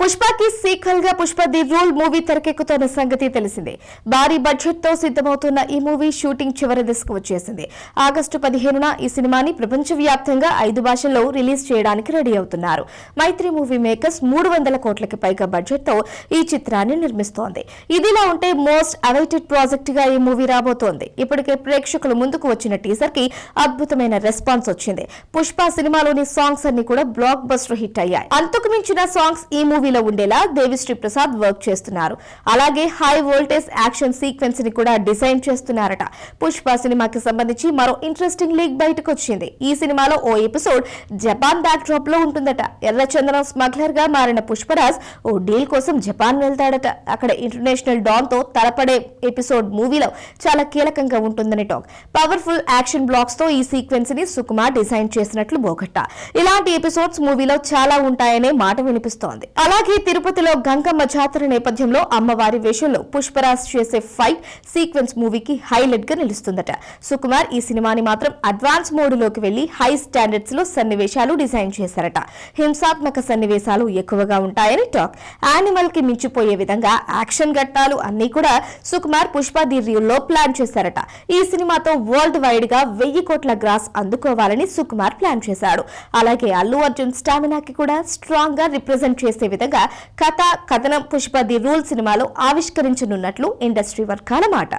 పుష్పకి సీక్వెల్గా Pushpa the rule movie తెరకెక్కుతున్న సంగతి తెలిసిందే. భారీ బడ్జెట్తో సిద్ధమవుతున్న ఈ మూవీ షూటింగ్ చివరి దశకు వచ్చేసింది. ఆగస్టు పదిహేనున ఈ సినిమాని ప్రపంచవ్యాప్తంగా ఐదు భాషల్లో రిలీజ్ చేయడానికి రెడీ అవుతున్నారు. మైత్రి మూవీ మేకర్స్ మూడు వందల కోట్లకి పైగా బడ్జెట్తో ఈ చిత్రాన్ని నిర్మిస్తోంది. ఇదిలా ఉంటే మోస్ట్ అవైటెడ్ ప్రాజెక్ట్గా ఈ మూవీ రాబోతోంది. ఇప్పటికే ప్రేక్షకుల ముందుకు వచ్చిన టీజర్కి అద్భుతమైన రెస్పాన్స్ వచ్చింది. పుష్ప సినిమాలోని సాంగ్స్ అన్ని కూడా బ్లాక్ బస్టర్ హిట్ అయ్యాయి. అంతకు మించిన సాంగ్స్ ఈ మూవీ మూవీలో ఉండేలా దేవిశ్రీ ప్రసాద్ వర్క్ చేస్తున్నారు. అలాగే హై వోల్టేజ్ యాక్షన్ సీక్వెన్స్ని కూడా డిజైన్ చేస్తున్నారట. పుష్ప సినిమాకి సంబంధించి మరో ఇంట్రెస్టింగ్ లీక్ బయటకు వచ్చింది. ఈ సినిమాలో ఓ ఎపిసోడ్ జపాన్ బ్యాక్ డ్రాప్లో ఉంటుందట. ఎర్రచందనం స్మగ్లర్గా మారిన పుష్పరాజ్ ఓ డీల్ కోసం జపాన్ వెళ్తాడట. అక్కడ ఇంటర్నేషనల్ డాన్తో తలపడే ఎపిసోడ్ మూవీలో చాలా కీలకంగా ఉంటుందని టాక్ పవర్ఫుల్ యాక్షన్ బ్లాక్స్తో ఈ సీక్వెన్స్ని సుకుమార్ డిజైన్ చేసినట్లు బోగట్ట. ఇలాంటి ఎపిసోడ్స్ మూవీలో చాలా ఉంటాయనే మాట వినిపిస్తోంది. అలా అలాగే తిరుపతిలో గంగమ్మ జాతర నేపథ్యంలో అమ్మవారి వేషంలో పుష్పరాజ్ చేసే ఫైట్ సీక్వెన్స్ మూవీకి హైలైట్గా నిలుస్తుందట. సుకుమార్ ఈ సినిమాని మాత్రం అడ్వాన్స్ మోడ్లోకి వెళ్ళి హై స్టాండర్డ్స్లో సన్నివేశాలు డిజైన్ చేశారట. హింసాత్మక సన్నివేశాలు ఎక్కువగా ఉంటాయని టాక్. యానిమల్కి మించిపోయే విధంగా యాక్షన్ ఘట్టాలు అన్ని కూడా సుకుమార్ పుష్ప ది రియల్లో ప్లాన్ చేశారట. ఈ సినిమాతో వరల్డ్ వైడ్గా వెయ్యి కోట్ల గ్రాస్ అందుకోవాలని సుకుమార్ ప్లాన్ చేశాడు. అలాగే అల్లు అర్జున్ స్టామినాకి కూడా స్ట్రాంగ్గా రిప్రజెంట్ చేసే విధంగా కథ కథనం పుష్ప ది రూల్ సినిమాలో ఆవిష్కరించనున్నట్లు ఇండస్ట్రీ వర్గాల మాట.